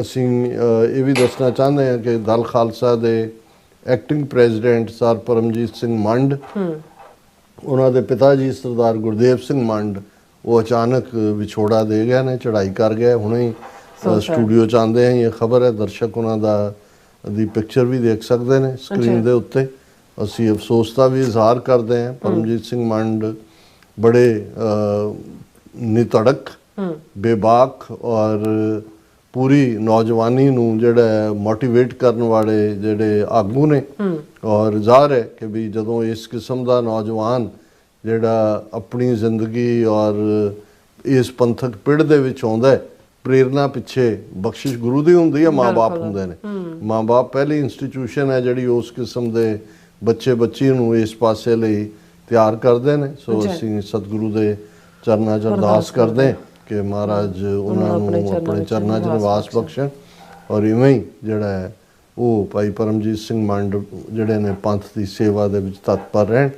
ਅਸੀਂ ਇਹ ਵੀ ਦੱਸਣਾ ਚਾਹੁੰਦੇ ਹਾਂ ਕਿ ਦਲ ਖਾਲਸਾ ਦੇ acting president sir Paramjit Singh Mand ਉਹਨਾਂ ਦੇ ਪਿਤਾ ਜੀ ਸਰਦਾਰ ਗੁਰਦੇਵ ਸਿੰਘ ਮੰਡ ਉਹ ਅਚਾਨਕ ਵਿਛੋੜਾ ਦੇ ਗਏ ਨੇ ਚੜ੍ਹਾਈ ਕਰ ਗਏ ਹੁਣੇ ਹੀ ਸਟੂਡੀਓ ਚ ਆਉਂਦੇ ਆ ਇਹ ਖਬਰ ਹੈ ਦਰਸ਼ਕ ਉਹਨਾਂ ਦਾ ਦੀ ਪਿਕਚਰ ਵੀ ਦੇਖ ਸਕਦੇ ਨੇ ਸਕਰੀਨ ਦੇ ਉੱਤੇ। ਅਸੀਂ ਅਫਸੋਸ ਦਾ ਵੀ ਇਜ਼ਹਾਰ ਕਰਦੇ ਹਾਂ ਪਰਮਜੀਤ ਸਿੰਘ ਮੰਡ ਬੜੇ ਨਿਤੜਕ ਬੇਬਾਕ ਔਰ ਪੂਰੀ ਨੌਜਵਾਨੀ ਨੂੰ ਜਿਹੜਾ ਮੋਟੀਵੇਟ ਕਰਨ ਵਾਲੇ ਜਿਹੜੇ ਆਗੂ ਨੇ ਔਰ ਜ਼ਾਹਰ ਹੈ ਕਿ ਵੀ ਜਦੋਂ ਇਸ ਕਿਸਮ ਦਾ ਨੌਜਵਾਨ ਜਿਹੜਾ ਆਪਣੀ ਜ਼ਿੰਦਗੀ ਔਰ ਇਸ ਪੰਥਕ ਪਿੜ ਦੇ ਵਿੱਚ ਆਉਂਦਾ ਹੈ ਪ੍ਰੇਰਣਾ ਪਿੱਛੇ ਬਖਸ਼ਿਸ਼ ਗੁਰੂ ਦੀ ਹੁੰਦੀ ਹੈ ਮਾਂ-ਬਾਪ ਹੁੰਦੇ ਨੇ। ਮਾਂ-ਬਾਪ ਪਹਿਲੀ ਇੰਸਟੀਟਿਊਸ਼ਨ ਹੈ ਜਿਹੜੀ ਉਸ ਕਿਸਮ ਦੇ ਬੱਚੇ ਬੱਚੀ ਨੂੰ ਇਸ ਪਾਸੇ ਲਈ ਤਿਆਰ ਕਰਦੇ ਨੇ। ਸੋ। ਅਸੀਂ ਸਤਿਗੁਰੂ ਦੇ ਚਰਨਾਂ 'ਚ ਅਰਦਾਸ ਕਰਦੇ ਹਾਂ। ਕਿ ਮਹਾਰਾਜ ਉਹਨਾਂ ਨੂੰ ਆਪਣੇ ਚਰਨਾਂ 'ਚ ਨਿਵਾਸ ਬਖਸ਼ਣ। ਔਰ ਇਵੇਂ ਹੀ ਜਿਹੜਾ ਹੈ ਉਹ ਭਾਈ ਪਰਮਜੀਤ ਸਿੰਘ ਮੰਡ ਜਿਹੜੇ ਨੇ ਪੰਥ ਦੀ ਸੇਵਾ ਦੇ ਵਿੱਚ ਤਤਪਰ ਰਹਿਣ।